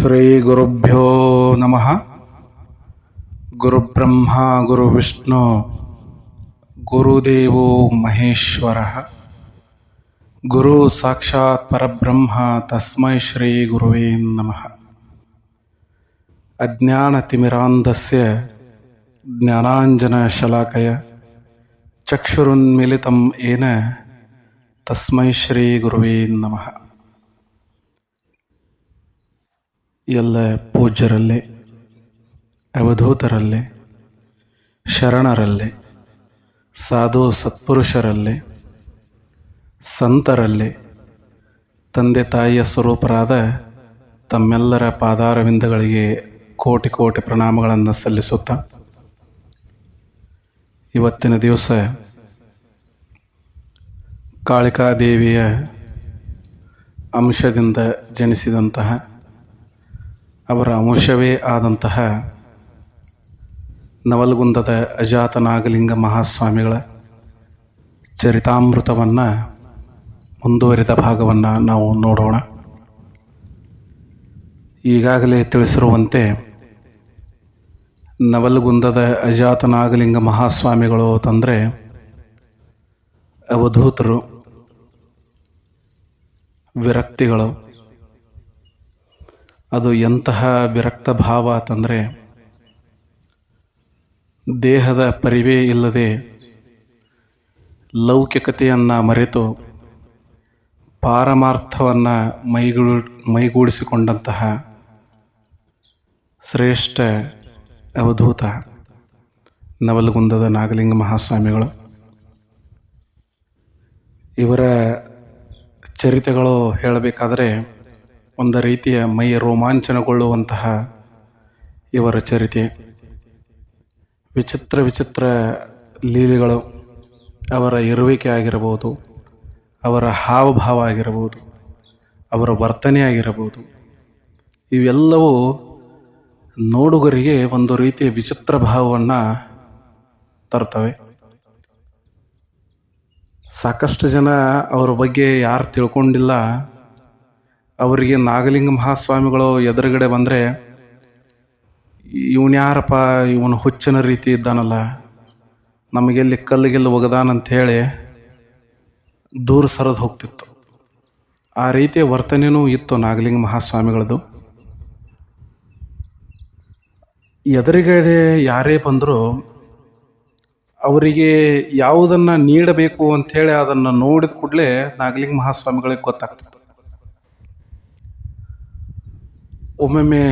श्रीगुरुभ्यो नमः। गुरुब्रह्मा, गुरुविष्णु, गुरुदेवो महेश्वरः। गुरु साक्षात् परब्रह्म, तस्मै श्रीगुरुवे नमः। अज्ञानतिमिरान्धस्य ज्ञानाञ्जनशलाकय चक्षुरुन्मिलितं येन तस्मै श्रीगुरुवे नमः। ಎಲ್ಲ ಪೂಜ್ಯರಲ್ಲಿ, ಅವಧೂತರಲ್ಲಿ, ಶರಣರಲ್ಲಿ, ಸಾಧು ಸತ್ಪುರುಷರಲ್ಲಿ, ಸಂತರಲ್ಲಿ, ತಂದೆ ತಾಯಿಯ ಸ್ವರೂಪರಾದ ತಮ್ಮೆಲ್ಲರ ಪಾದಾರವಿಂದಗಳಿಗೆ ಕೋಟಿ ಕೋಟಿ ಪ್ರಣಾಮಗಳನ್ನು ಸಲ್ಲಿಸುತ್ತಾ, ಇವತ್ತಿನ ದಿವಸ ಕಾಳಿಕಾದೇವಿಯ ಅಂಶದಿಂದ ಜನಿಸಿದಂತಹ ಅವರ ಅಂಶವೇ ಆದಂತಹ ನವಲಗುಂದದ ಅಜಾತ ನಾಗಲಿಂಗ ಮಹಾಸ್ವಾಮಿಗಳ ಚರಿತಾಮೃತವನ್ನು ಮುಂದುವರಿದ ಭಾಗವನ್ನು ನಾವು ನೋಡೋಣ. ಈಗಾಗಲೇ ತಿಳಿಸಿರುವಂತೆ ನವಲಗುಂದದ ಅಜಾತ ನಾಗಲಿಂಗ ಮಹಾಸ್ವಾಮಿಗಳು ತಂದರೆ ಅವಧೂತರು, ವಿರಕ್ತಿಗಳು ಅದು ಎಂತಹ ವಿರಕ್ತ ಭಾವ ಅಂತಂದರೆ ದೇಹದ ಪರಿವೇ ಇಲ್ಲದೆ ಲೌಕಿಕತೆಯನ್ನು ಮರೆತು ಪಾರಮಾರ್ಥವನ್ನು ಮೈಗೂಡು ಮೈಗೂಡಿಸಿಕೊಂಡಂತಹ ಶ್ರೇಷ್ಠ ಅವಧೂತ ನವಲಗುಂದದ ನಾಗಲಿಂಗ ಮಹಾಸ್ವಾಮಿಗಳು. ಇವರ ಚರಿತೆಗಳು ಹೇಳಬೇಕಾದರೆ ಒಂದು ರೀತಿಯ ಮೈ ರೋಮಾಂಚನಗೊಳ್ಳುವಂತಹ ಇವರ ಚರಿತೆ. ವಿಚಿತ್ರ ವಿಚಿತ್ರ ಲೀಲೆಗಳು ಅವರ ಇರುವಿಕೆ ಆಗಿರಬಹುದು, ಅವರ ಹಾವಭಾವ ಆಗಿರಬಹುದು, ಅವರ ವರ್ತನೆ ಆಗಿರಬಹುದು. ಇವೆಲ್ಲವೂ ನೋಡುಗರಿಗೆ ಒಂದು ರೀತಿಯ ವಿಚಿತ್ರ ಭಾವವನ್ನು ತರ್ತವೆ. ಸಾಕಷ್ಟು ಜನ ಅವರ ಬಗ್ಗೆ ಯಾರು ತಿಳ್ಕೊಂಡಿಲ್ಲ ಅವರಿಗೆ ನಾಗಲಿಂಗ ಮಹಾಸ್ವಾಮಿಗಳು ಎದುರುಗಡೆ ಬಂದರೆ, ಇವನು ಯಾರಪ್ಪ? ಇವನು ಹುಚ್ಚನ ರೀತಿ ಇದ್ದಾನಲ್ಲ. ನಮಗೆಲ್ಲಿ ಕಲ್ಲಿಗೆಲ್ಲಿ ಒಗದಾನಂಥೇಳಿ ದೂರ ಸರದು ಹೋಗ್ತಿತ್ತು. ಆ ರೀತಿಯ ವರ್ತನೆಯೂ ಇತ್ತು ನಾಗಲಿಂಗ ಮಹಾಸ್ವಾಮಿಗಳದು ಎದುರುಗಡೆ ಯಾರೇ ಬಂದರೂ, ಅವರಿಗೆ ಯಾವುದನ್ನು ನೀಡಬೇಕು ಅಂಥೇಳಿ ಅದನ್ನು ನೋಡಿದ ಕೂಡಲೇ ನಾಗಲಿಂಗ ಮಹಾಸ್ವಾಮಿಗಳಿಗೆ ಗೊತ್ತಾಗ್ತಿತ್ತು ಒಮ್ಮೊಮ್ಮೆ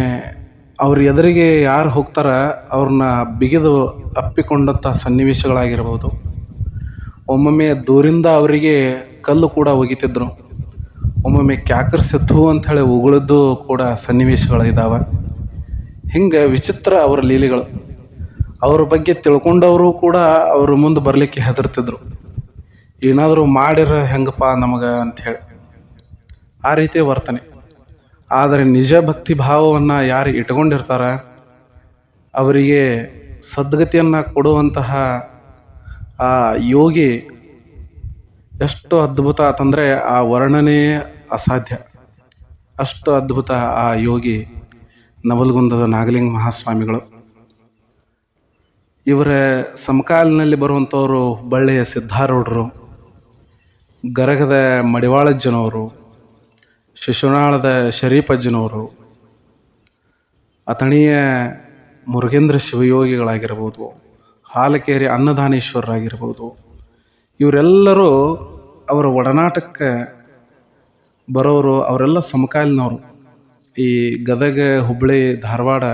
ಅವ್ರ ಎದುರಿಗೆ ಯಾರು ಹೋಗ್ತಾರ ಅವ್ರನ್ನ ಬಿಗಿದು ಅಪ್ಪಿಕೊಂಡಂಥ ಸನ್ನಿವೇಶಗಳಾಗಿರ್ಬೋದು. ಒಮ್ಮೊಮ್ಮೆ ದೂರಿಂದ ಅವರಿಗೆ ಕಲ್ಲು ಕೂಡ ಒಗಿತಿದ್ರು. ಒಮ್ಮೊಮ್ಮೆ ಕ್ಯಾಕರ್ ಸೆತ್ತು ಅಂಥೇಳಿ ಉಗುಳಿದ್ದು ಕೂಡ ಸನ್ನಿವೇಶಗಳಿದ್ದಾವೆ ಹಿಂಗೆ ವಿಚಿತ್ರ ಅವರ ಲೀಲೆಗಳು. ಅವ್ರ ಬಗ್ಗೆ ತಿಳ್ಕೊಂಡವರು ಕೂಡ ಅವ್ರ ಮುಂದೆ ಬರಲಿಕ್ಕೆ ಹೆದರ್ತಿದ್ರು. ಏನಾದರೂ ಮಾಡಿರೋ ಹೆಂಗಪ್ಪ ನಮಗೆ ಅಂಥೇಳಿ ಆ ರೀತಿಯ ವರ್ತನೆ. ಆದರೆ ನಿಜ ಭಕ್ತಿ ಭಾವವನ್ನು ಯಾರು ಇಟ್ಕೊಂಡಿರ್ತಾರ, ಅವರಿಗೆ ಸದ್ಗತಿಯನ್ನು ಕೊಡುವಂತಹ, ಆ ಯೋಗಿ ಎಷ್ಟು ಅದ್ಭುತ ಅಂತಂದರೆ ಆ ವರ್ಣನೆ ಅಸಾಧ್ಯ. ಅಷ್ಟು ಅದ್ಭುತ ಆ ಯೋಗಿ ನವಲಗುಂದದ ನಾಗಲಿಂಗ ಮಹಾಸ್ವಾಮಿಗಳು. ಇವರ ಸಮಕಾಲಿನಲ್ಲಿ ಬರುವಂಥವರು ಬಳ್ಳಿಯ ಸಿದ್ಧಾರೂಢರು, ಗರಗದ ಮಡಿವಾಳಜ್ಜನವರು ಶಿಶುನಾಳದ ಶರೀಫಜ್ಜನವರು ಅಥಣಿಯ ಮುರುಗೇಂದ್ರ ಶಿವಯೋಗಿಗಳಾಗಿರ್ಬೋದು, ಹಾಲಕೇರಿ ಅನ್ನದಾನೇಶ್ವರರಾಗಿರ್ಬೋದು, ಇವರೆಲ್ಲರೂ ಅವರ ಒಡನಾಟಕ್ಕೆ ಬರೋರು ಅವರೆಲ್ಲ ಸಮಕಾಲೀನವರು. ಈ ಗದಗ ಹುಬ್ಬಳ್ಳಿ ಧಾರವಾಡ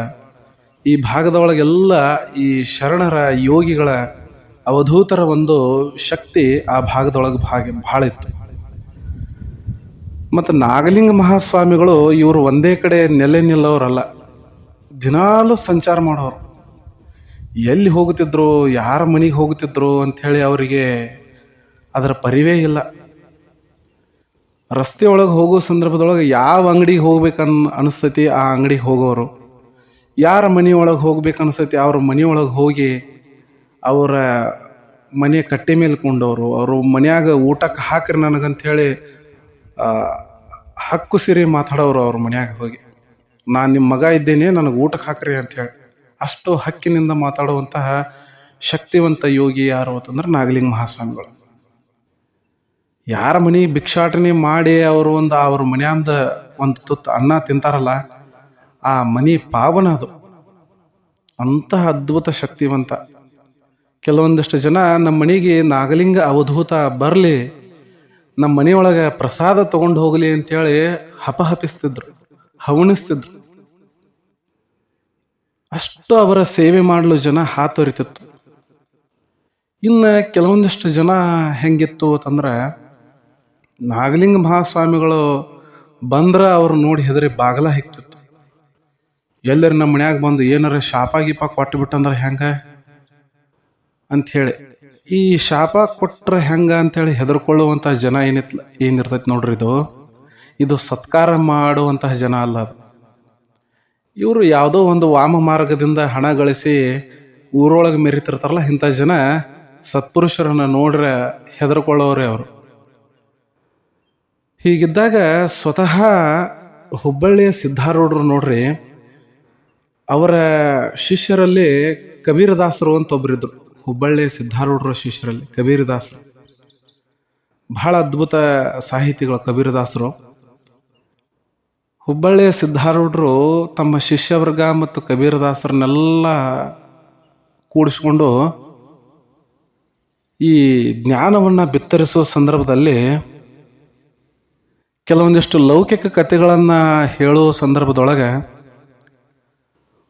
ಈ ಭಾಗದೊಳಗೆಲ್ಲ ಈ ಶರಣರ ಯೋಗಿಗಳ ಅವಧೂತರ ಒಂದು ಶಕ್ತಿ ಆ ಭಾಗದೊಳಗೆ ಭಾಗ ಭಾಳ ಇತ್ತು ಮತ್ತು ನಾಗಲಿಂಗ ಮಹಾಸ್ವಾಮಿಗಳು ಇವರು ಒಂದೇ ಕಡೆ ನೆಲೆ ನಿಲ್ಲೋರಲ್ಲ. ದಿನಾಲೂ ಸಂಚಾರ ಮಾಡೋರು. ಎಲ್ಲಿ ಹೋಗುತ್ತಿದ್ರು, ಯಾರ ಮನೆಗೆ ಹೋಗುತ್ತಿದ್ರು ಅಂಥೇಳಿ ಅವರಿಗೆ ಅದರ ಪರಿವೇ ಇಲ್ಲ. ರಸ್ತೆ ಒಳಗೆ ಹೋಗೋ ಸಂದರ್ಭದೊಳಗೆ ಯಾವ ಅಂಗಡಿಗೆ ಹೋಗ್ಬೇಕನ್ ಅನಿಸ್ತೈತಿ ಆ ಅಂಗಡಿಗೆ ಹೋಗೋರು. ಯಾರ ಮನೆಯೊಳಗೆ ಹೋಗ್ಬೇಕು ಅನಿಸ್ತೈತಿ ಅವ್ರ ಮನೆಯೊಳಗೆ ಹೋಗಿ ಅವರ ಮನೆ ಕಟ್ಟೆ ಮೇಲೆ ಕೊಂಡವರು ಅವರು ಮನ್ಯಾಗ ಊಟಕ್ಕೆ ಹಾಕ್ರಿ ನನಗಂಥೇಳಿ ಹಕ್ಕು ಸಿರಿ ಮಾತಾಡೋರು ಅವ್ರ ಮನ್ಯಾಗ ಹೋಗಿ, ನಾನು ನಿಮ್ಮ ಮಗ ಇದ್ದೇನೆ, ನನಗೆ ಊಟಕ್ಕೆ ಹಾಕ್ರಿ ಅಂತೇಳಿ ಅಷ್ಟು ಹಕ್ಕಿನಿಂದ ಮಾತಾಡುವಂತಹ ಶಕ್ತಿವಂತ ಯೋಗಿ ಯಾರು ಅಂತಂದ್ರೆ ನಾಗಲಿಂಗ ಮಹಾಸ್ವಾಮಿಗಳು. ಯಾರ ಮನೆ ಭಿಕ್ಷಾಟನೆ ಮಾಡಿ ಅವರು ಒಂದು, ಅವ್ರ ಮನ್ಯಾಂದ ಒಂದು ತುತ್ತು ಅನ್ನ ತಿಂತಾರಲ್ಲ, ಆ ಮನಿ ಪಾವನ ಅದು. ಅಂತಹ ಅದ್ಭುತ ಶಕ್ತಿವಂತ. ಕೆಲವೊಂದಿಷ್ಟು ಜನ ನಮ್ಮ ಮನೆಗೆ ನಾಗಲಿಂಗ ಅವಧೂತ ಬರಲಿ ನಮ್ಮ ಮನೆಯೊಳಗೆ ಪ್ರಸಾದ ತಗೊಂಡು ಹೋಗಲಿ ಅಂತೇಳಿ ಹಪಹಪಿಸ್ತಿದ್ರು, ಹವಣಿಸ್ತಿದ್ರು. ಅಷ್ಟು ಅವರ ಸೇವೆ ಮಾಡಲು ಜನ ಹಾತೊರಿತಿತ್ತು. ಇನ್ನು ಕೆಲವೊಂದಿಷ್ಟು ಜನ ಹೆಂಗಿತ್ತು ಅಂತಂದ್ರೆ ನಾಗಲಿಂಗ ಮಹಾಸ್ವಾಮಿಗಳು ಬಂದ್ರೆ ಅವ್ರು ನೋಡಿ ಹೆದರಿ ಬಾಗಲ ಹೆಕ್ತಿತ್ತು ಎಲ್ಲರೂ ನಮ್ಮ ಮನ್ಯಾಗ ಬಂದು ಏನಾರ ಶಾಪ ಗೀಪ ಕೊಟ್ಟು ಬಿಟ್ಟಂದ್ರೆ ಹೆಂಗ ಅಂಥೇಳಿ ಈ ಶಾಪ ಕೊಟ್ರೆ ಹೆಂಗ ಅಂತೇಳಿ ಹೆದರ್ಕೊಳ್ಳುವಂತಹ ಜನ ಏನಿತ್ ಏನಿರ್ತೈತಿ ನೋಡ್ರಿ ಇದು? ಇದು ಸತ್ಕಾರ ಮಾಡುವಂತಹ ಜನ ಅಲ್ಲ ಅದು. ಇವರು ಯಾವುದೋ ಒಂದು ವಾಮ ಮಾರ್ಗದಿಂದ ಹಣ ಗಳಿಸಿ ಊರೊಳಗೆ ಮೆರಿತಿರ್ತಾರಲ್ಲ ಇಂಥ ಜನ, ಸತ್ಪುರುಷರನ್ನ ನೋಡ್ರೆ ಹೆದರ್ಕೊಳ್ಳೋರೇ ಅವರು. ಹೀಗಿದ್ದಾಗ ಸ್ವತಃ ಹುಬ್ಬಳ್ಳಿಯ ಸಿದ್ಧಾರೂಢರು ನೋಡ್ರಿ, ಅವರ ಶಿಷ್ಯರಲ್ಲಿ ಕಬೀರದಾಸರು ಅಂತ ಒಬ್ಬರಿದ್ರು ಹುಬ್ಬಳ್ಳಿಯ ಸಿದ್ಧಾರೂಢರ ಶಿಷ್ಯರಲ್ಲಿ ಕಬೀರದಾಸರು ಬಹಳ ಅದ್ಭುತ ಸಾಹಿತಿಗಳು ಕಬೀರದಾಸರು. ಹುಬ್ಬಳ್ಳಿಯ ಸಿದ್ಧಾರೂಢರು ತಮ್ಮ ಶಿಷ್ಯವರ್ಗ ಮತ್ತು ಕಬೀರದಾಸರನ್ನೆಲ್ಲ ಕೂಡಿಸ್ಕೊಂಡು ಈ ಜ್ಞಾನವನ್ನು ಬಿತ್ತರಿಸುವ ಸಂದರ್ಭದಲ್ಲಿ ಕೆಲವೊಂದಿಷ್ಟು ಲೌಕಿಕ ಕಥೆಗಳನ್ನು ಹೇಳುವ ಸಂದರ್ಭದೊಳಗೆ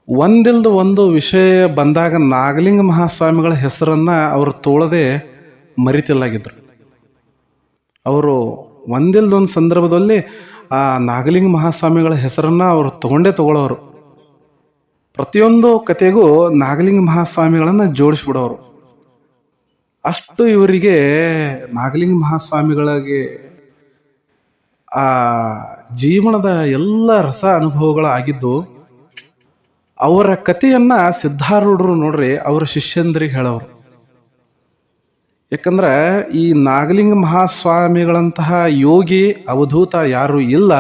ಒಂದಿಲ್ದು ಒಂದು ವಿಷಯ ಬಂದಾಗ ನಾಗಲಿಂಗ ಮಹಾಸ್ವಾಮಿಗಳ ಹೆಸರನ್ನು ಅವರು ತೋಳದೆ ಮರಿತಿಲ್ಲಾಗಿದ್ರು. ಅವರು ಒಂದಿಲ್ದೊಂದು ಸಂದರ್ಭದಲ್ಲಿ ಆ ನಾಗಲಿಂಗ ಮಹಾಸ್ವಾಮಿಗಳ ಹೆಸರನ್ನು ಅವರು ತಗೊಂಡೇ ತಗೊಳ್ಳೋರು ಪ್ರತಿಯೊಂದು ಕಥೆಗೂ ನಾಗಲಿಂಗ ಮಹಾಸ್ವಾಮಿಗಳನ್ನು ಜೋಡಿಸ್ಬಿಡೋರು. ಅಷ್ಟು ಇವರಿಗೆ ನಾಗಲಿಂಗ ಮಹಾಸ್ವಾಮಿಗಳಿಗೆ ಆ ಜೀವನದ ಎಲ್ಲ ರಸ ಅನುಭವಗಳಾಗಿದ್ದು ಅವರ ಕಥೆಯನ್ನ ಸಿದ್ಧಾರೂಢರು ನೋಡ್ರಿ, ಅವರ ಶಿಷ್ಯಂದ್ರಿಗೆ ಹೇಳೋರು. ಯಾಕಂದ್ರೆ ಈ ನಾಗಲಿಂಗ ಮಹಾಸ್ವಾಮಿಗಳಂತಹ ಯೋಗಿ ಅವಧೂತ ಯಾರು ಇಲ್ಲ,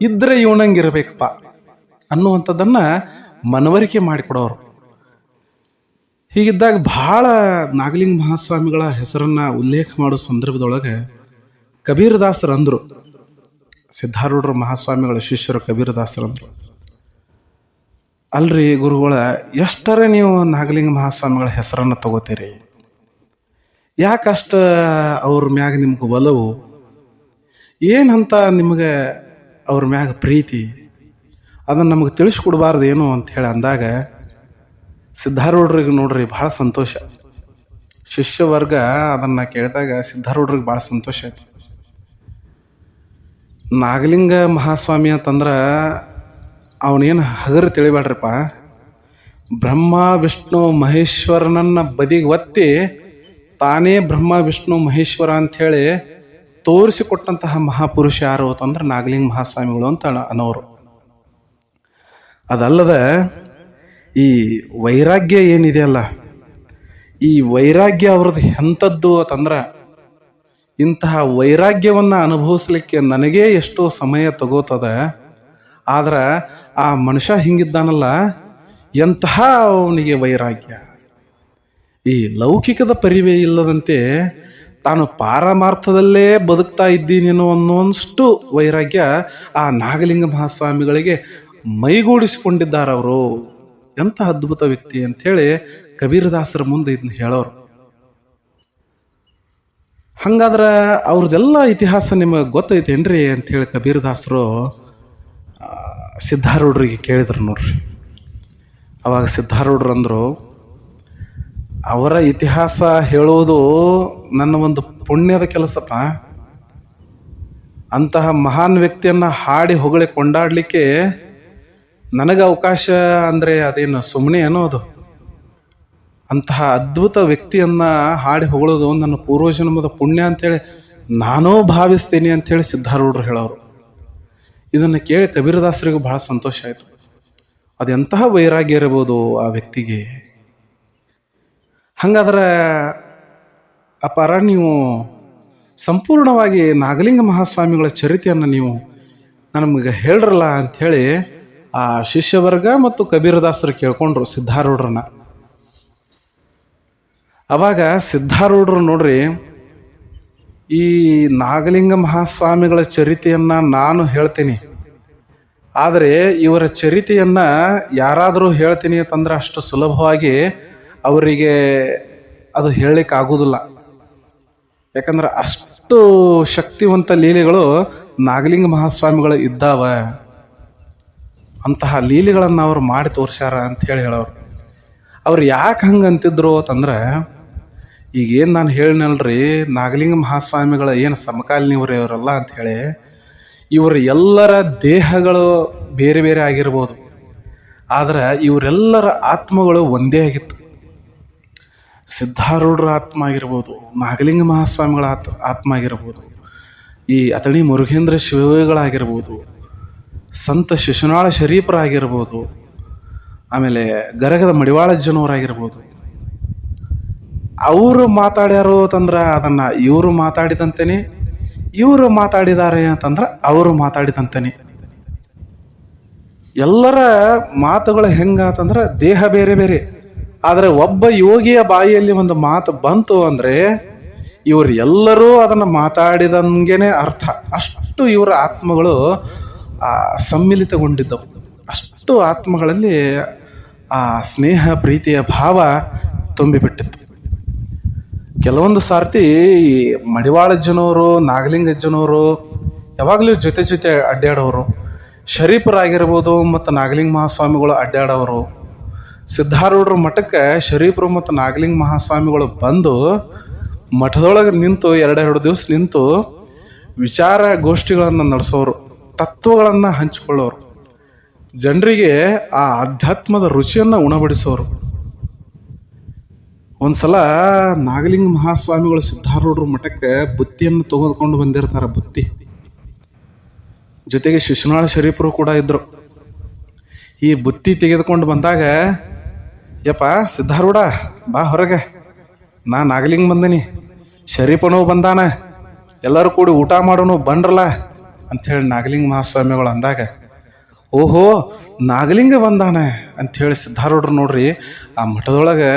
ಇದ್ರೆ ಇವನಂಗಿರ್ಬೇಕಪ್ಪ ಅನ್ನುವಂಥದ್ದನ್ನ ಮನವರಿಕೆ ಮಾಡಿಕೊಡೋರು. ಹೀಗಿದ್ದಾಗ ಬಹಳ ನಾಗಲಿಂಗ ಮಹಾಸ್ವಾಮಿಗಳ ಹೆಸರನ್ನ ಉಲ್ಲೇಖ ಮಾಡೋ ಸಂದರ್ಭದೊಳಗೆ ಕಬೀರದಾಸರಂದರು, ಸಿದ್ಧಾರೂಢರ ಮಹಾಸ್ವಾಮಿಗಳ ಶಿಷ್ಯರು ಕಬೀರದಾಸರಂದರು. ಅಲ್ರಿ ಗುರುಗಳ, ಎಷ್ಟರ ನೀವು ನಾಗಲಿಂಗ ಮಹಾಸ್ವಾಮಿಗಳ ಹೆಸರನ್ನು ತಗೋತೀರಿ? ಯಾಕಷ್ಟು ಅವ್ರ ಮ್ಯಾಗ ನಿಮ್ಗೆ ಒಲವು? ಏನಂತ ನಿಮಗೆ ಅವ್ರ ಮ್ಯಾಗ ಪ್ರೀತಿ? ಅದನ್ನು ನಮಗೆ ತಿಳಿಸ್ಕೊಡ್ಬಾರ್ದು ಏನು ಅಂತ ಹೇಳಿ ಅಂದಾಗ, ಸಿದ್ಧಾರೂಢರಿಗೆ ನೋಡ್ರಿ ಭಾಳ ಸಂತೋಷ. ಶಿಷ್ಯ ವರ್ಗ ಅದನ್ನು ಕೇಳಿದಾಗ ಸಿದ್ಧಾರೂಢರಿಗೆ ಭಾಳ ಸಂತೋಷ ಆಯಿತು. ನಾಗಲಿಂಗ ಮಹಾಸ್ವಾಮಿ ಅಂತಂದ್ರೆ ಅವನೇನು ಹಗರು ತಿಳಿಬೇಡ್ರಪ್ಪ. ಬ್ರಹ್ಮ, ವಿಷ್ಣು, ಮಹೇಶ್ವರನನ್ನ ಬದಿಗೆ ಒತ್ತಿ ತಾನೇ ಬ್ರಹ್ಮ, ವಿಷ್ಣು, ಮಹೇಶ್ವರ ಅಂಥೇಳಿ ತೋರಿಸಿಕೊಟ್ಟಂತಹ ಮಹಾಪುರುಷ ಯಾರು ಅಂತಂದ್ರೆ ನಾಗಲಿಂಗ ಮಹಾಸ್ವಾಮಿಗಳು ಅಂತ ಅನ್ನೋರು. ಅದಲ್ಲದೆ ಈ ವೈರಾಗ್ಯ ಏನಿದೆಯಲ್ಲ ಈ ವೈರಾಗ್ಯ ಅವ್ರದ್ದು ಎಂಥದ್ದು ಅಂತಂದ್ರೆ ಇಂತಹ ವೈರಾಗ್ಯವನ್ನು ಅನುಭವಿಸ್ಲಿಕ್ಕೆ ನನಗೇ ಎಷ್ಟೋ ಸಮಯ ತಗೋತದೆ, ಆದ್ರೆ ಆ ಮನುಷ್ಯ ಹಿಂಗಿದ್ದಾನಲ್ಲ ಎಂತಹ ಅವನಿಗೆ ವೈರಾಗ್ಯ? ಈ ಲೌಕಿಕದ ಪರಿವೇ ಇಲ್ಲದಂತೆ ತಾನು ಪಾರಮಾರ್ಥದಲ್ಲೇ ಬದುಕ್ತಾ ಇದ್ದೀನೇನೋ ಅನ್ನೋಷ್ಟು ವೈರಾಗ್ಯ ಆ ನಾಗಲಿಂಗ ಮಹಾಸ್ವಾಮಿಗಳಿಗೆ ಮೈಗೂಡಿಸಿಕೊಂಡಿದ್ದಾರೆ ಅವರು. ಎಂಥ ಅದ್ಭುತ ವ್ಯಕ್ತಿ ಅಂಥೇಳಿ ಕಬೀರದಾಸರ ಮುಂದೆ ಇದನ್ನ ಹೇಳೋರು. ಹಂಗಾದ್ರೆ ಅವ್ರದ್ದೆಲ್ಲ ಇತಿಹಾಸ ನಿಮಗೆ ಗೊತ್ತೈತೇನ್ರಿ ಅಂಥೇಳಿ ಕಬೀರದಾಸರು ಸಿದ್ಧಾರೂಢರಿಗೆ ಕೇಳಿದ್ರು ನೋಡ್ರಿ. ಅವಾಗ ಸಿದ್ಧಾರೂಢರು ಅಂದರು ಅವರ ಇತಿಹಾಸ ಹೇಳುವುದು ನನ್ನ ಒಂದು ಪುಣ್ಯದ ಕೆಲಸಪ್ಪ. ಅಂತಹ ಮಹಾನ್ ವ್ಯಕ್ತಿಯನ್ನು ಹಾಡಿ ಹೊಗಳಿ ಕೊಂಡಾಡಲಿಕ್ಕೆ ನನಗೆ ಅವಕಾಶ ಅಂದರೆ ಅದೇನು ಸುಮ್ಮನೆ ಏನೋ ಅದು. ಅಂತಹ ಅದ್ಭುತ ವ್ಯಕ್ತಿಯನ್ನ ಹಾಡಿ ಹೊಗಳೋದು ನನ್ನ ಪೂರ್ವಜನ್ಮದ ಪುಣ್ಯ ಅಂತೇಳಿ ನಾನೂ ಭಾವಿಸ್ತೀನಿ ಅಂತೇಳಿ ಸಿದ್ಧಾರೂಢರು ಹೇಳೋರು. ಇದನ್ನು ಕೇಳಿ ಕಬೀರದಾಸರಿಗೂ ಬಹಳ ಸಂತೋಷ ಆಯಿತು. ಅದೆಂತಹ ವೈರಾಗ್ಯ ಇರಬಹುದು ಆ ವ್ಯಕ್ತಿಗೆ? ಹಂಗಾದ್ರೆ ಅಪಾರ ನೀವು ಸಂಪೂರ್ಣವಾಗಿ ನಾಗಲಿಂಗ ಮಹಾಸ್ವಾಮಿಗಳ ಚರಿತೆಯನ್ನು ನೀವು ನಮಗೆ ಹೇಳ್ರಲ್ಲ ಅಂಥೇಳಿ ಆ ಶಿಷ್ಯವರ್ಗ ಮತ್ತು ಕಬೀರದಾಸರು ಕೇಳ್ಕೊಂಡ್ರು ಸಿದ್ಧಾರೂಢರನ್ನ. ಅವಾಗ ಸಿದ್ಧಾರೂಢರು ನೋಡ್ರಿ ಈ ನಾಗಲಿಂಗ ಮಹಾಸ್ವಾಮಿಗಳ ಚರಿತೆಯನ್ನು ನಾನು ಹೇಳ್ತೀನಿ. ಆದರೆ ಇವರ ಚರಿತೆಯನ್ನು ಯಾರಾದರೂ ಹೇಳ್ತೀನಿ ಅಂತಂದ್ರೆ ಅಷ್ಟು ಸುಲಭವಾಗಿ ಅವರಿಗೆ ಅದು ಹೇಳಲಿಕ್ಕೆ ಆಗೋದಿಲ್ಲ ಯಾಕಂದ್ರೆ ಅಷ್ಟು ಶಕ್ತಿವಂತ ಲೀಲೆಗಳು ನಾಗಲಿಂಗ ಮಹಾಸ್ವಾಮಿಗಳು ಇದ್ದಾವ. ಅಂತಹ ಲೀಲೆಗಳನ್ನು ಅವ್ರು ಮಾಡಿ ತೋರ್ಸ್ಯಾರ ಅಂತ ಹೇಳಿ ಹೇಳೋರು. ಅವ್ರು ಯಾಕೆ ಹಂಗೆ ಅಂತಿದ್ರು ಅಂತಂದ್ರೆ ಈಗೇನು ನಾನು ಹೇಳಿನಲ್ರಿ, ನಾಗಲಿಂಗ ಮಹಾಸ್ವಾಮಿಗಳ ಏನು ಸಮಕಾಲೀನವ್ರು ಇವರಲ್ಲ ಅಂತ ಹೇಳಿ, ಇವರ ಎಲ್ಲರ ದೇಹಗಳು ಬೇರೆ ಬೇರೆ ಆಗಿರ್ಬೋದು. ಆದರೆ ಇವರೆಲ್ಲರ ಆತ್ಮಗಳು ಒಂದೇ ಆಗಿತ್ತು. ಸಿದ್ಧಾರೂಢರ ಆತ್ಮ ಆಗಿರ್ಬೋದು, ನಾಗಲಿಂಗ ಮಹಾಸ್ವಾಮಿಗಳ ಆತ್, ಆತ್ಮ ಆಗಿರ್ಬೋದು, ಈ ಅತಣಿ ಮುರುಘೇಂದ್ರ ಶಿವಗಳಾಗಿರ್ಬೋದು, ಸಂತ ಶಿಶುನಾಳ ಶರೀಫರಾಗಿರ್ಬೋದು, ಆಮೇಲೆ ಗರಗದ ಮಡಿವಾಳಜ್ಜನವರಾಗಿರ್ಬೋದು ಅವರು ಮಾತಾಡ್ಯಾರು ಅಂತಂದ್ರೆ ಅದನ್ನ ಇವರು ಮಾತಾಡಿದಂತೇನೆ, ಇವರು ಮಾತಾಡಿದ್ದಾರೆ ಅಂತಂದ್ರೆ ಅವರು ಮಾತಾಡಿದಂತೇನೆ. ಎಲ್ಲರ ಮಾತುಗಳು ಹೆಂಗಾತಂದ್ರೆ ದೇಹ ಬೇರೆ ಬೇರೆ. ಆದರೆ ಒಬ್ಬ ಯೋಗಿಯ ಬಾಯಿಯಲ್ಲಿ ಒಂದು ಮಾತು ಬಂತು ಅಂದ್ರೆ ಇವರು ಎಲ್ಲರೂ ಅದನ್ನು ಮಾತಾಡಿದಂಗೆ ಅರ್ಥ. ಅಷ್ಟು ಇವರ ಆತ್ಮಗಳು ಸಮ್ಮಿಲಿತಗೊಂಡಿದ್ದವು. ಅಷ್ಟು ಆತ್ಮಗಳಲ್ಲಿ ಆ ಸ್ನೇಹ, ಪ್ರೀತಿಯ ಭಾವ ತುಂಬಿಬಿಟ್ಟಿತ್ತು. ಕೆಲವೊಂದು ಸಾರ್ತಿ ಈ ಮಡಿವಾಳಜ್ಜನವರು ನಾಗಲಿಂಗಜ್ಜನವರು ಯಾವಾಗಲೂ ಜೊತೆ ಜೊತೆ ಅಡ್ಡಾಡೋರು. ಶರೀಫರಾಗಿರ್ಬೋದು ಮತ್ತು ನಾಗಲಿಂಗ ಮಹಾಸ್ವಾಮಿಗಳು ಅಡ್ಡಾಡೋರು. ಸಿದ್ಧಾರೂಢರ ಮಠಕ್ಕೆ ಶರೀಫರು ಮತ್ತು ನಾಗಲಿಂಗ ಮಹಾಸ್ವಾಮಿಗಳು ಬಂದು ಮಠದೊಳಗೆ ನಿಂತು, ಎರಡೆರಡು ದಿವಸ ನಿಂತು ವಿಚಾರ ಗೋಷ್ಠಿಗಳನ್ನು ನಡೆಸೋರು, ತತ್ವಗಳನ್ನು ಹಂಚಿಕೊಳ್ಳೋರು. ಜನರಿಗೆ ಆ ಅಧ್ಯಾತ್ಮದ ರುಚಿಯನ್ನು ಉಣಬಡಿಸೋರು. ಒಂದ್ಸಲ ನಾಗಲಿಂಗ ಮಹಾಸ್ವಾಮಿಗಳು ಸಿದ್ಧಾರೂಢರ ಮಠಕ್ಕೆ ಬುತ್ತಿಯನ್ನು ತೆಗೆದುಕೊಂಡು ಬಂದಿರ್ತಾರೆ ಬುತ್ತಿ. ಜೊತೆಗೆ ಶಿಶುನಾಳ ಶರೀಫರು ಕೂಡ ಇದ್ರು. ಈ ಬುತ್ತಿ ತೆಗೆದುಕೊಂಡು ಬಂದಾಗ, ಯಪ್ಪ, ಸಿದ್ಧಾರೂಢ, ಬಾ ಹೊರಗೆ. ನಾ ನಾಗಲಿಂಗ ಬಂದೀನಿ. ಶರೀಫನು ಬಂದಾನ. ಎಲ್ಲರೂ ಕೂಡಿ ಊಟ ಮಾಡೋನು ಬಂದ್ರಲ್ಲ ಅಂಥೇಳಿ ನಾಗಲಿಂಗ ಮಹಾಸ್ವಾಮಿಗಳು ಅಂದಾಗ ಓಹೋ, ನಾಗಲಿಂಗ ಬಂದಾನೆ ಅಂತ ಹೇಳಿ ಸಿದ್ಧಾರೂಢರು ನೋಡ್ರಿ, ಆ ಮಠದೊಳಗೆ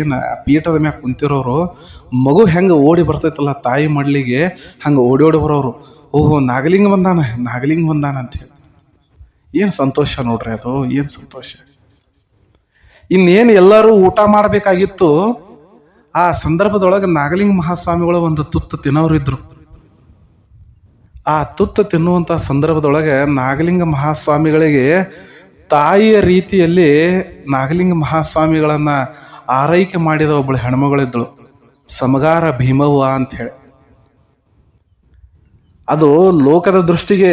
ಏನು ಪೀಠದ ಮ್ಯಾಗ ಕುಂತಿರೋರು, ಮಗು ಹೆಂಗೆ ಓಡಿ ಬರ್ತೈತಲ್ಲ ತಾಯಿ ಮಡ್ಲಿಗೆ, ಹಂಗೆ ಓಡಿ ಓಡಿ ಬರೋರು. ಓಹೋ, ನಾಗಲಿಂಗ ಬಂದಾನೆ, ನಾಗಲಿಂಗ ಬಂದಾನ ಅಂಥೇಳಿ ಏನು ಸಂತೋಷ ನೋಡ್ರಿ ಅದು, ಏನು ಸಂತೋಷ. ಇನ್ನೇನು ಎಲ್ಲರೂ ಊಟ ಮಾಡಬೇಕಾಗಿತ್ತು, ಆ ಸಂದರ್ಭದೊಳಗೆ ನಾಗಲಿಂಗ ಮಹಾಸ್ವಾಮಿಗಳು ಒಂದು ತುತ್ತು ತಿನ್ನೋರು ಇದ್ರು. ಆ ತುತ್ತು ತಿನ್ನುವಂಥ ಸಂದರ್ಭದೊಳಗೆ ನಾಗಲಿಂಗ ಮಹಾಸ್ವಾಮಿಗಳಿಗೆ ತಾಯಿಯ ರೀತಿಯಲ್ಲಿ ನಾಗಲಿಂಗ ಮಹಾಸ್ವಾಮಿಗಳನ್ನ ಆರೈಕೆ ಮಾಡಿದ ಒಬ್ಬಳು ಹೆಣ್ಮಗಳಿದ್ದಳು. ಸಮಗಾರ ಭೀಮವ್ವ ಅಂತ ಹೇಳಿ ಅದು ಲೋಕದ ದೃಷ್ಟಿಗೆ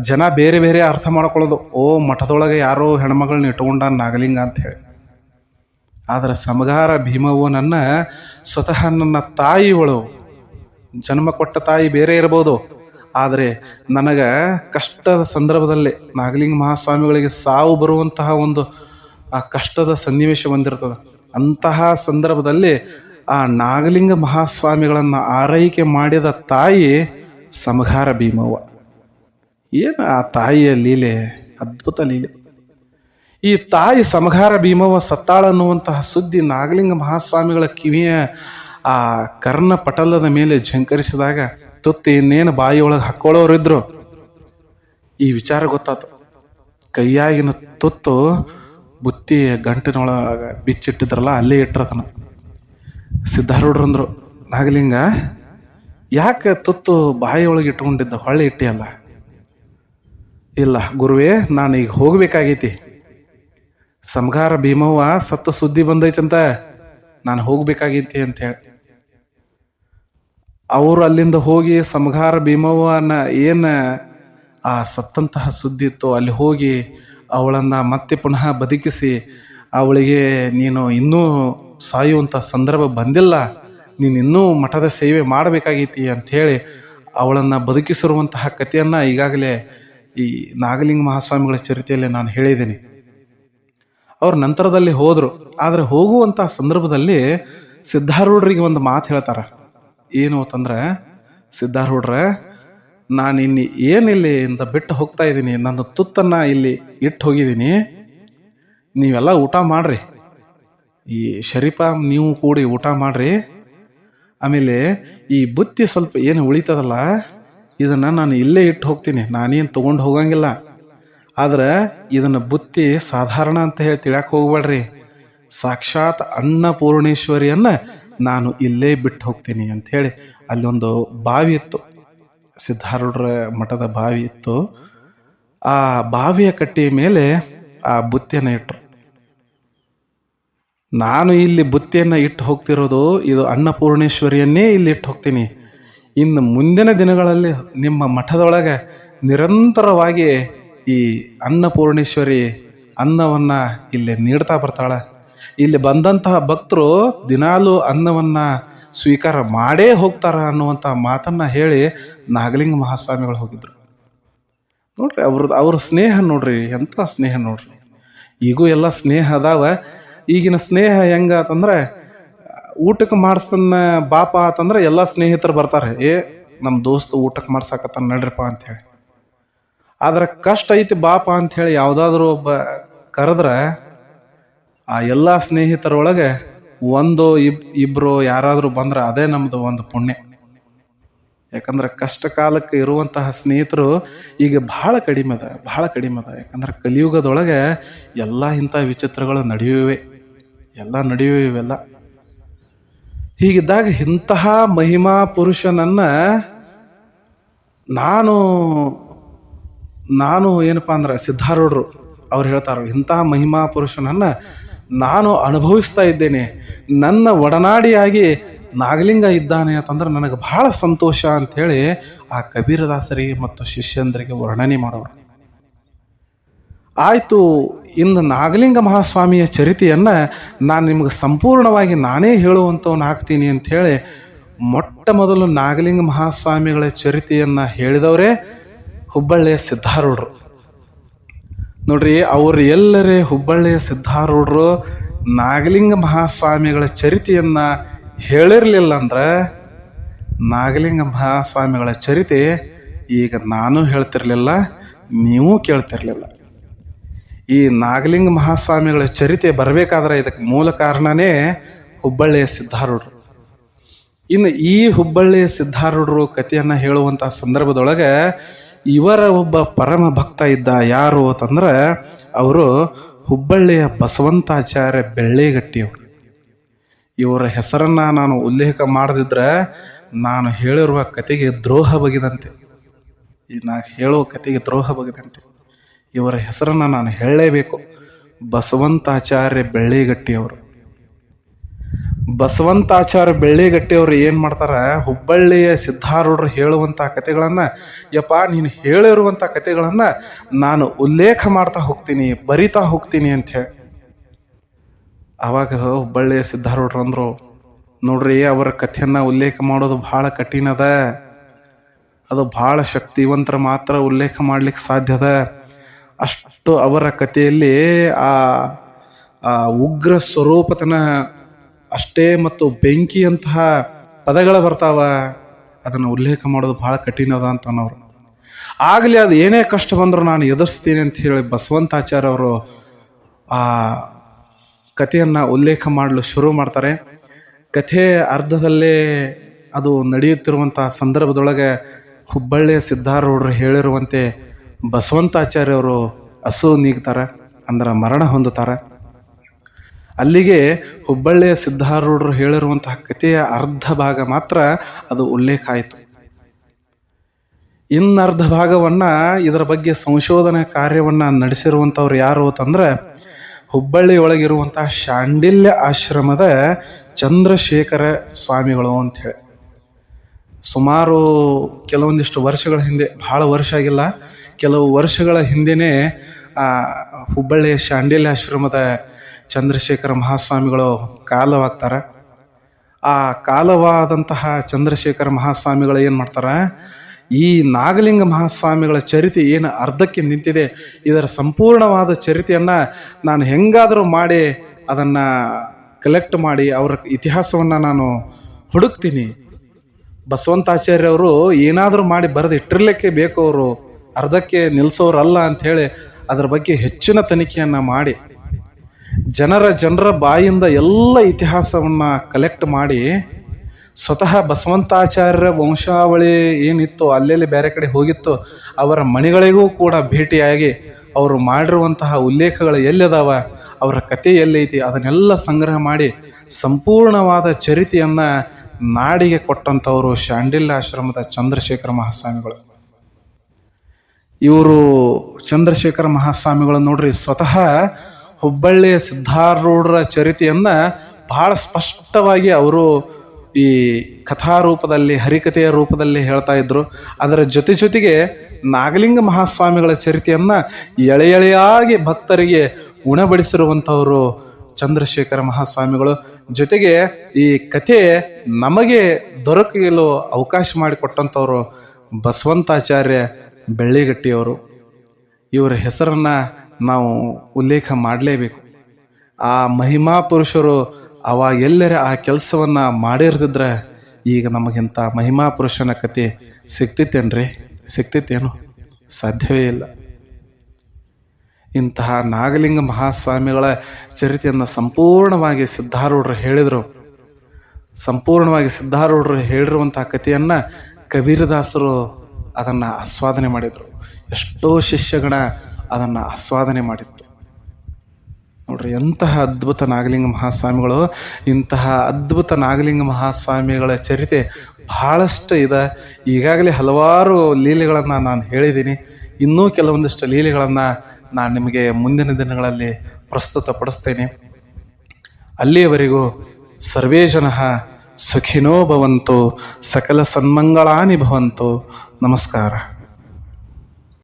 ಜನ ಬೇರೆ ಬೇರೆ ಅರ್ಥ ಮಾಡ್ಕೊಳ್ಳೋದು. ಓ, ಮಠದೊಳಗೆ ಯಾರೋ ಹೆಣ್ಮಗಳನ್ನ ಇಟ್ಕೊಂಡ ನಾಗಲಿಂಗ ಅಂತ ಹೇಳಿ ಆದರೆ ಸಮಗಾರ ಭೀಮವ್ವನನ್ನ ಸ್ವತಃ ನನ್ನ ತಾಯಿಗಳು ಜನ್ಮ ಕೊಟ್ಟ ತಾಯಿ ಬೇರೆ ಇರ್ಬೋದು. ಆದರೆ ನನಗೆ ಕಷ್ಟದ ಸಂದರ್ಭದಲ್ಲಿ ನಾಗಲಿಂಗ ಮಹಾಸ್ವಾಮಿಗಳಿಗೆ ಸಾವು ಬರುವಂತಹ ಒಂದು, ಆ, ಕಷ್ಟದ ಸನ್ನಿವೇಶ ಬಂದಿರ್ತದೆ. ಅಂತಹ ಸಂದರ್ಭದಲ್ಲಿ ಆ ನಾಗಲಿಂಗ ಮಹಾಸ್ವಾಮಿಗಳನ್ನು ಆರೈಕೆ ಮಾಡಿದ ತಾಯಿ ಸಮಗಾರ ಭೀಮವ್ವ. ಏನು ಆ ತಾಯಿಯ ಲೀಲೆ, ಅದ್ಭುತ ಲೀಲೆ. ಈ ತಾಯಿ ಸಮಗಾರ ಭೀಮವ್ವ ಸತ್ತಾಳ ಅನ್ನುವಂತಹ ಸುದ್ದಿ ನಾಗಲಿಂಗ ಮಹಾಸ್ವಾಮಿಗಳ ಕಿವಿಯ ಆ ಕರ್ಣ ಪಟಲದ ಮೇಲೆ ಝಂಕರಿಸಿದಾಗ ತುತ್ತಿ ಇನ್ನೇನು ಬಾಯಿಯೊಳಗೆ ಹಾಕೊಳ್ಳೋರಿದ್ರು ಈ ವಿಚಾರ ಗೊತ್ತಾತು. ಕೈಯಾಗಿನ ತುತ್ತು ಬುತ್ತಿ ಗಂಟಿನೊಳಗೆ ಬಿಚ್ಚಿಟ್ಟಿದ್ರಲ್ಲ, ಅಲ್ಲೇ ಇಟ್ಟಿರತನ. ಸಿದ್ಧಾರೂಢರು ಅಂದ್ರು ನಾಗಲಿಂಗ, ಯಾಕೆ ತುತ್ತು ಬಾಯಿಯೊಳಗೆ ಇಟ್ಕೊಂಡಿದ್ದ ಹೊಳ್ಳಿ ಇಟ್ಟಿಯಲ್ಲ. ಇಲ್ಲ, ಗುರುವೇ, ನಾನು ಈಗ ಹೋಗ್ಬೇಕಾಗೈತಿ. ಸಮಗಾರ ಭೀಮವ್ವ ಸತ್ತ ಸುದ್ದಿ ಬಂದೈತಂತ. ನಾನು ಹೋಗ್ಬೇಕಾಗೈತಿ ಅಂತ ಹೇಳಿ. ಅವರು ಅಲ್ಲಿಂದ ಹೋಗಿ ಸಮಘಾರ ಭೀಮವ್ವನ ಏನು, ಆ ಸತ್ತಂತಹ ಸುದ್ದಿ ಇತ್ತು, ಅಲ್ಲಿ ಹೋಗಿ ಅವಳನ್ನು ಮತ್ತೆ ಪುನಃ ಬದುಕಿಸಿ, ಅವಳಿಗೆ ನೀನು ಇನ್ನೂ ಸಾಯುವಂಥ ಸಂದರ್ಭ ಬಂದಿಲ್ಲ, ನೀನು ಇನ್ನೂ ಮಠದ ಸೇವೆ ಮಾಡಬೇಕಾಗೈತಿ ಅಂಥೇಳಿ ಅವಳನ್ನು ಬದುಕಿಸಿರುವಂತಹ ಕಥೆಯನ್ನು ಈಗಾಗಲೇ ಈ ನಾಗಲಿಂಗ ಮಹಾಸ್ವಾಮಿಗಳ ಚರಿತೆಯಲ್ಲಿ ನಾನು ಹೇಳಿದ್ದೀನಿ. ಅವ್ರ ನಂತರದಲ್ಲಿ ಹೋದರು, ಆದರೆ ಹೋಗುವಂಥ ಸಂದರ್ಭದಲ್ಲಿ ಸಿದ್ಧಾರೂಢರಿಗೆ ಒಂದು ಮಾತು ಹೇಳ್ತಾರೆ. ಏನು ಅಂತಂದ್ರೆ ಸಿದ್ಧಾರೂಢ್ರೆ ನಾನು ಇಲ್ಲಿ ಏನಿಲ್ಲಿ ಇಂದ ಬಿಟ್ಟು ಹೋಗ್ತಾ ಇದ್ದೀನಿ, ನನ್ನ ತುತ್ತನ್ನು ಇಲ್ಲಿ ಇಟ್ಟು ಹೋಗಿದ್ದೀನಿ, ನೀವೆಲ್ಲ ಊಟ ಮಾಡ್ರಿ. ಈ ಶರೀಫ, ನೀವು ಕೂಡಿ ಊಟ ಮಾಡ್ರಿ. ಆಮೇಲೆ ಈ ಬುತ್ತಿ ಸ್ವಲ್ಪ ಏನು ಉಳಿತದಲ್ಲ, ಇದನ್ನು ನಾನು ಇಲ್ಲೇ ಇಟ್ಟು ಹೋಗ್ತೀನಿ, ನಾನೇನು ತೊಗೊಂಡು ಹೋಗಂಗಿಲ್ಲ. ಆದ್ರೆ ಇದನ್ನು ಬುತ್ತಿ ಸಾಧಾರಣ ಅಂತ ಹೇಳಿ ತಿಳ್ಯಾಕೆ ಹೋಗ್ಬೇಡ್ರಿ. ಸಾಕ್ಷಾತ್ ಅನ್ನಪೂರ್ಣೇಶ್ವರಿಯನ್ನ ನಾನು ಇಲ್ಲೇ ಬಿಟ್ಟು ಹೋಗ್ತೀನಿ ಅಂತ ಹೇಳಿ ಅಲ್ಲಿ ಒಂದು ಬಾವಿ ಇತ್ತು. ಸಿದ್ಧಾರೂಢರ ಮಠದ ಬಾವಿ ಇತ್ತು. ಆ ಬಾವಿಯ ಕಟ್ಟಿ ಮೇಲೆ ಆ ಬುತ್ತಿಯನ್ನು ಇಟ್ಟರು ನಾನು ಇಲ್ಲಿ ಬುತ್ತಿಯನ್ನು ಇಟ್ಟು ಹೋಗ್ತಿರೋದು ಇದು ಅನ್ನಪೂರ್ಣೇಶ್ವರಿಯನ್ನೇ ಇಲ್ಲಿ ಇಟ್ಟು ಹೋಗ್ತೀನಿ. ಇನ್ನು ಮುಂದಿನ ದಿನಗಳಲ್ಲಿ ನಿಮ್ಮ ಮಠದೊಳಗೆ ನಿರಂತರವಾಗಿ ಈ ಅನ್ನಪೂರ್ಣೇಶ್ವರಿ ಅನ್ನವನ್ನು ಇಲ್ಲಿ ನೀಡ್ತಾ ಬರ್ತಾಳೆ. ಇಲ್ಲಿ ಬಂದಂತಹ ಭಕ್ತರು ದಿನಾಲು ಅನ್ನವನ್ನ ಸ್ವೀಕಾರ ಮಾಡೇ ಹೋಗ್ತಾರ ಅನ್ನುವಂಥ ಮಾತನ್ನ ಹೇಳಿ ನಾಗಲಿಂಗ ಮಹಾಸ್ವಾಮಿಗಳು ಹೋಗಿದ್ರು. ನೋಡ್ರಿ ಅವ್ರದ್ದು ಅವ್ರ ಸ್ನೇಹ ನೋಡ್ರಿ ಎಂಥ ಸ್ನೇಹ ನೋಡ್ರಿ. ಈಗೂ ಎಲ್ಲ ಸ್ನೇಹ ಅದಾವ. ಈಗಿನ ಸ್ನೇಹ ಹೆಂಗ ಅಂತಂದ್ರೆ ಊಟಕ್ಕೆ ಮಾಡಿಸ್ತನ್ನ ಬಾಪ ಅಂತಂದ್ರೆ ಎಲ್ಲ ಸ್ನೇಹಿತರು ಬರ್ತಾರೆ. ಏ ನಮ್ಮ ದೋಸ್ತ ಊಟಕ್ಕೆ ಮಾಡ್ಸಾಕತ್ತಾನ ನಡ್ರಿಪ್ಪ ಹೇಳಿ ಆದ್ರೆ ಕಷ್ಟ ಐತಿ ಬಾಪ ಅಂತ ಹೇಳಿ ಯಾವ್ದಾದ್ರು ಒಬ್ಬ ಕರೆದ್ರೆ ಆ ಎಲ್ಲ ಸ್ನೇಹಿತರೊಳಗೆ ಒಂದು ಇಬ್ ಇಬ್ಬರು ಯಾರಾದರೂ ಬಂದ್ರೆ ಅದೇ ನಮ್ಮದು ಒಂದು ಪುಣ್ಯ. ಯಾಕಂದ್ರೆ ಕಷ್ಟ ಕಾಲಕ್ಕೆ ಇರುವಂತಹ ಸ್ನೇಹಿತರು ಈಗ ಬಹಳ ಕಡಿಮೆ ಅದ ಬಹಳ ಕಡಿಮೆ ಅದ. ಯಾಕಂದ್ರೆ ಕಲಿಯುಗದೊಳಗೆ ಎಲ್ಲ ಇಂಥ ವಿಚಿತ್ರಗಳು ನಡೆಯುವೆ. ಎಲ್ಲ ನಡೆಯುವೆ ಇವೆಲ್ಲ. ಹೀಗಿದ್ದಾಗ ಇಂತಹ ಮಹಿಮಾ ಪುರುಷನನ್ನ ನಾನು ನಾನು ಏನಪ್ಪಾ ಅಂದ್ರೆ ಸಿದ್ಧಾರೂಢರು ಅವ್ರು ಹೇಳ್ತಾರ ಇಂತಹ ಮಹಿಮಾ ಪುರುಷನನ್ನ ನಾನು ಅನುಭವಿಸ್ತಾ ಇದ್ದೇನೆ. ನನ್ನ ಒಡನಾಡಿಯಾಗಿ ನಾಗಲಿಂಗ ಇದ್ದಾನೆ ಅಂತಂದ್ರೆ ನನಗೆ ಬಹಳ ಸಂತೋಷ ಅಂಥೇಳಿ ಆ ಕಬೀರದಾಸರಿಗೆ ಮತ್ತು ಶಿಷ್ಯಂದರಿಗೆ ವರ್ಣನೆ ಮಾಡೋರು. ಆಯಿತು ಇನ್ನು ನಾಗಲಿಂಗ ಮಹಾಸ್ವಾಮಿಯ ಚರಿತೆಯನ್ನು ನಾನು ನಿಮಗೆ ಸಂಪೂರ್ಣವಾಗಿ ನಾನೇ ಹೇಳುವಂಥವನ್ನ ಹಾಕ್ತೀನಿ ಅಂಥೇಳಿ ಮೊಟ್ಟ ಮೊದಲು ನಾಗಲಿಂಗ ಮಹಾಸ್ವಾಮಿಗಳ ಚರಿತೆಯನ್ನು ಹೇಳಿದವರೇ ಹುಬ್ಬಳ್ಳಿಯ ಸಿದ್ಧಾರೂಢರು. ನೋಡ್ರಿ, ಅವ್ರು ಎಲ್ಲರೇ ಹುಬ್ಬಳ್ಳಿಯ ಸಿದ್ಧಾರೂಢರು ನಾಗಲಿಂಗ ಮಹಾಸ್ವಾಮಿಗಳ ಚರಿತೆಯನ್ನ ಹೇಳಿರಲಿಲ್ಲ ಅಂದ್ರೆ ನಾಗಲಿಂಗ ಮಹಾಸ್ವಾಮಿಗಳ ಚರಿತೆ ಈಗ ನಾನು ಹೇಳ್ತಿರ್ಲಿಲ್ಲ, ನೀವು ಕೇಳ್ತಿರ್ಲಿಲ್ಲ. ಈ ನಾಗಲಿಂಗ ಮಹಾಸ್ವಾಮಿಗಳ ಚರಿತೆ ಬರಬೇಕಾದ್ರೆ ಇದಕ್ಕೆ ಮೂಲ ಕಾರಣನೇ ಹುಬ್ಬಳ್ಳಿಯ ಸಿದ್ಧಾರೂಢರು. ಇನ್ನು ಈ ಹುಬ್ಬಳ್ಳಿಯ ಸಿದ್ಧಾರೂಢರು ಕಥೆಯನ್ನು ಹೇಳುವಂಥ ಸಂದರ್ಭದೊಳಗೆ ಇವರ ಒಬ್ಬ ಪರಮ ಭಕ್ತ ಇದ್ದ ಯಾರು ಅಂತಂದ್ರೆ ಅವರು ಹುಬ್ಬಳ್ಳಿಯ ಬಸವಂತಾಚಾರ್ಯ ಬೆಳ್ಳಿಗಟ್ಟಿಯವರು. ಇವರ ಹೆಸರನ್ನ ನಾನು ಉಲ್ಲೇಖ ಮಾಡದಿದ್ರೆ ನಾನು ಹೇಳಿರುವ ಕತೆಗೆ ದ್ರೋಹ ಬಗೆದಂತೆ. ಈ ನಾ ಹೇಳುವ ಕತೆಗೆ ದ್ರೋಹ ಬಗೆದಂತೆ. ಇವರ ಹೆಸರನ್ನ ನಾನು ಹೇಳಲೇಬೇಕು. ಬಸವಂತಾಚಾರ್ಯ ಬೆಳ್ಳಿಗಟ್ಟಿಯವರು. ಬಸವಂತಾಚಾರ್ಯ ಬೆಳ್ಳಿಗಟ್ಟಿಯವ್ರು ಏನು ಮಾಡ್ತಾರೆ, ಹುಬ್ಬಳ್ಳಿಯ ಸಿದ್ಧಾರೂಢರು ಹೇಳುವಂಥ ಕಥೆಗಳನ್ನು, ಯಪ್ಪ ನೀನು ಹೇಳಿರುವಂಥ ಕಥೆಗಳನ್ನು ನಾನು ಉಲ್ಲೇಖ ಮಾಡ್ತಾ ಹೋಗ್ತೀನಿ, ಬರಿತಾ ಹೋಗ್ತೀನಿ ಅಂತ ಹೇಳಿ. ಆವಾಗ ಹುಬ್ಬಳ್ಳಿಯ ಸಿದ್ಧಾರೂಢರು ಅಂದರು, ನೋಡ್ರಿ ಅವರ ಕಥೆಯನ್ನು ಉಲ್ಲೇಖ ಮಾಡೋದು ಭಾಳ ಕಠಿಣ ಅದ ಅದು ಭಾಳ ಶಕ್ತಿವಂತರ ಮಾತ್ರ ಉಲ್ಲೇಖ ಮಾಡ್ಲಿಕ್ಕೆ ಸಾಧ್ಯ ಅದ. ಅಷ್ಟು ಅವರ ಕಥೆಯಲ್ಲಿ ಆ ಉಗ್ರ ಸ್ವರೂಪತನ ಅಷ್ಟೇ ಮತ್ತು ಬೆಂಕಿಯಂತಹ ಪದಗಳು ಬರ್ತಾವ, ಅದನ್ನು ಉಲ್ಲೇಖ ಮಾಡೋದು ಬಹಳ ಕಠಿಣ ಅದ ಅಂತ ಅನ್ನೋರು. ಆಗಲಿ ಅದು ಏನೇ ಕಷ್ಟ ಬಂದರೂ ನಾನು ಎದುರಿಸ್ತೀನಿ ಅಂತ ಹೇಳಿ ಬಸವಂತಾಚಾರ್ಯ ಅವರು ಆ ಕಥೆಯನ್ನು ಉಲ್ಲೇಖ ಮಾಡಲು ಶುರು ಮಾಡ್ತಾರೆ. ಕಥೆ ಅರ್ಧದಲ್ಲೇ ಅದು ನಡೆಯುತ್ತಿರುವಂಥ ಸಂದರ್ಭದೊಳಗೆ ಹುಬ್ಬಳ್ಳಿಯ ಸಿದ್ಧಾರೂಢರು ಹೇಳಿರುವಂತೆ ಬಸವಂತಾಚಾರ್ಯವರು ಹಸು ನೀಗ್ತಾರೆ, ಅಂದ್ರೆ ಮರಣ ಹೊಂದುತ್ತಾರೆ. ಅಲ್ಲಿಗೆ ಹುಬ್ಬಳ್ಳಿಯ ಸಿದ್ಧಾರೂಢರು ಹೇಳಿರುವಂತಹ ಕಥೆಯ ಅರ್ಧ ಭಾಗ ಮಾತ್ರ ಅದು ಉಲ್ಲೇಖ ಆಯಿತು. ಇನ್ನರ್ಧ ಭಾಗವನ್ನು ಇದರ ಬಗ್ಗೆ ಸಂಶೋಧನಾ ಕಾರ್ಯವನ್ನು ನಡೆಸಿರುವಂಥವ್ರು ಯಾರು ಅಂತಂದ್ರೆ ಹುಬ್ಬಳ್ಳಿ ಒಳಗಿರುವಂಥ ಶಾಂಡಿಲ್ಯ ಆಶ್ರಮದ ಚಂದ್ರಶೇಖರ ಸ್ವಾಮಿಗಳು ಅಂಥೇಳಿ ಸುಮಾರು ಕೆಲವೊಂದಿಷ್ಟು ವರ್ಷಗಳ ಹಿಂದೆ ಭಾಳ ವರ್ಷ ಆಗಿಲ್ಲ, ಕೆಲವು ವರ್ಷಗಳ ಹಿಂದೆಯೇ ಹುಬ್ಬಳ್ಳಿಯ ಶಾಂಡಿಲ್ಯ ಆಶ್ರಮದ ಚಂದ್ರಶೇಖರ ಮಹಾಸ್ವಾಮಿಗಳು ಕಾಲವಾಗ್ತಾರೆ. ಆ ಕಾಲವಾದಂತಹ ಚಂದ್ರಶೇಖರ ಮಹಾಸ್ವಾಮಿಗಳು ಏನು ಮಾಡ್ತಾರೆ? ಈ ನಾಗಲಿಂಗ ಮಹಾಸ್ವಾಮಿಗಳ ಚರಿತೆ ಏನು ಅರ್ಧಕ್ಕೆ ನಿಂತಿದೆ, ಇದರ ಸಂಪೂರ್ಣವಾದ ಚರಿತೆಯನ್ನು ನಾನು ಹೆಂಗಾದರೂ ಮಾಡಿ ಅದನ್ನು ಕಲೆಕ್ಟ್ ಮಾಡಿ ಅವರ ಇತಿಹಾಸವನ್ನು ನಾನು ಹುಡುಕ್ತೀನಿ. ಬಸವಂತಾಚಾರ್ಯವರು ಏನಾದರೂ ಮಾಡಿ ಬರೆದು ಇಟ್ಟಿರ್ಲಿಕ್ಕೆ ಬೇಕು ಅವರು, ಅರ್ಧಕ್ಕೆ ನಿಲ್ಲಿಸೋರಲ್ಲ ಅಂಥೇಳಿ ಅದರ ಬಗ್ಗೆ ಹೆಚ್ಚಿನ ತನಿಖೆಯನ್ನು ಮಾಡಿ. ಜನರ ಜನರ ಬಾಯಿಂದ ಎಲ್ಲ ಇತಿಹಾಸವನ್ನು ಕಲೆಕ್ಟ್ ಮಾಡಿ ಸ್ವತಃ ಬಸವಂತಾಚಾರ್ಯರ ವಂಶಾವಳಿ ಏನಿತ್ತು, ಅಲ್ಲೆಲ್ಲಿ ಬೇರೆ ಕಡೆ ಹೋಗಿತ್ತು, ಅವರ ಮನೆಗಳಿಗೂ ಕೂಡ ಭೇಟಿಯಾಗಿ ಅವರು ಮಾಡಿರುವಂತಹ ಉಲ್ಲೇಖಗಳು ಎಲ್ಲಿದಾವ, ಅವರ ಕತೆ ಎಲ್ಲೈತಿ ಅದನ್ನೆಲ್ಲ ಸಂಗ್ರಹ ಮಾಡಿ ಸಂಪೂರ್ಣವಾದ ಚರಿತೆಯನ್ನು ನಾಡಿಗೆ ಕೊಟ್ಟಂಥವರು ಶಾಂಡಿಲ್ಯ ಆಶ್ರಮದ ಚಂದ್ರಶೇಖರ ಮಹಾಸ್ವಾಮಿಗಳು. ಇವರು ಚಂದ್ರಶೇಖರ ಮಹಾಸ್ವಾಮಿಗಳು ನೋಡ್ರಿ, ಸ್ವತಃ ಹುಬ್ಬಳ್ಳಿಯ ಸಿದ್ಧಾರೂಢರ ಚರಿತೆಯನ್ನು ಬಹಳ ಸ್ಪಷ್ಟವಾಗಿ ಅವರು ಈ ಕಥಾ ರೂಪದಲ್ಲಿ ಹರಿಕಥೆಯ ರೂಪದಲ್ಲಿ ಹೇಳ್ತಾ ಇದ್ರು. ಅದರ ಜೊತೆ ಜೊತೆಗೆ ನಾಗಲಿಂಗ ಮಹಾಸ್ವಾಮಿಗಳ ಚರಿತೆಯನ್ನು ಎಳೆ ಎಳೆಯಾಗಿ ಭಕ್ತರಿಗೆ ಉಣಬಡಿಸಿರುವಂಥವರು ಚಂದ್ರಶೇಖರ ಮಹಾಸ್ವಾಮಿಗಳು. ಜೊತೆಗೆ ಈ ಕಥೆ ನಮಗೆ ದೊರಕಲು ಅವಕಾಶ ಮಾಡಿಕೊಟ್ಟಂಥವ್ರು ಬಸವಂತಾಚಾರ್ಯ ಬೆಳ್ಳಿಗಟ್ಟಿಯವರು. ಇವರ ಹೆಸರನ್ನು ನಾವು ಉಲ್ಲೇಖ ಮಾಡಲೇಬೇಕು. ಆ ಮಹಿಮಾ ಪುರುಷರು ಅವಾಗ ಎಲ್ಲರ ಆ ಕೆಲಸವನ್ನು ಮಾಡಿರ್ದಿದ್ರೆ ಈಗ ನಮಗಿಂತ ಮಹಿಮಾ ಪುರುಷನ ಕತೆ ಸಿಕ್ತಿತ್ತೇನ್ರಿ ಸಿಗ್ತಿತ್ತೇನು? ಸಾಧ್ಯವೇ ಇಲ್ಲ. ಇಂತಹ ನಾಗಲಿಂಗ ಮಹಾಸ್ವಾಮಿಗಳ ಚರಿತೆಯನ್ನು ಸಂಪೂರ್ಣವಾಗಿ ಸಿದ್ಧಾರೂಢರು ಹೇಳಿದರು. ಸಂಪೂರ್ಣವಾಗಿ ಸಿದ್ಧಾರೂಢರು ಹೇಳಿರುವಂತಹ ಕಥೆಯನ್ನು ಕಬೀರದಾಸರು ಅದನ್ನು ಆಸ್ವಾದನೆ ಮಾಡಿದರು. ಎಷ್ಟೋ ಶಿಷ್ಯಗಣ ಅದನ್ನು ಆಸ್ವಾದನೆ ಮಾಡಿತ್ತು ನೋಡ್ರಿ, ಎಂತಹ ಅದ್ಭುತ ನಾಗಲಿಂಗ ಮಹಾಸ್ವಾಮಿಗಳು, ಇಂತಹ ಅದ್ಭುತ ನಾಗಲಿಂಗ ಮಹಾಸ್ವಾಮಿಗಳ ಚರಿತೆ ಬಹಳಷ್ಟು ಇದೆ. ಈಗಾಗಲೇ ಹಲವಾರು ಲೀಲೆಗಳನ್ನು ನಾನು ಹೇಳಿದ್ದೀನಿ. ಇನ್ನೂ ಕೆಲವೊಂದಿಷ್ಟು ಲೀಲೆಗಳನ್ನು ನಾನು ನಿಮಗೆ ಮುಂದಿನ ದಿನಗಳಲ್ಲಿ ಪ್ರಸ್ತುತಪಡಿಸ್ತೇನೆ ಅಲ್ಲಿಯವರೆಗೂ ಸರ್ವೇ ಜನ ಸುಖಿನೋ ಭವಂತು, ಸಕಲ ಸನ್ಮಂಗಳಾನಿ ಭವಂತು. ನಮಸ್ಕಾರ.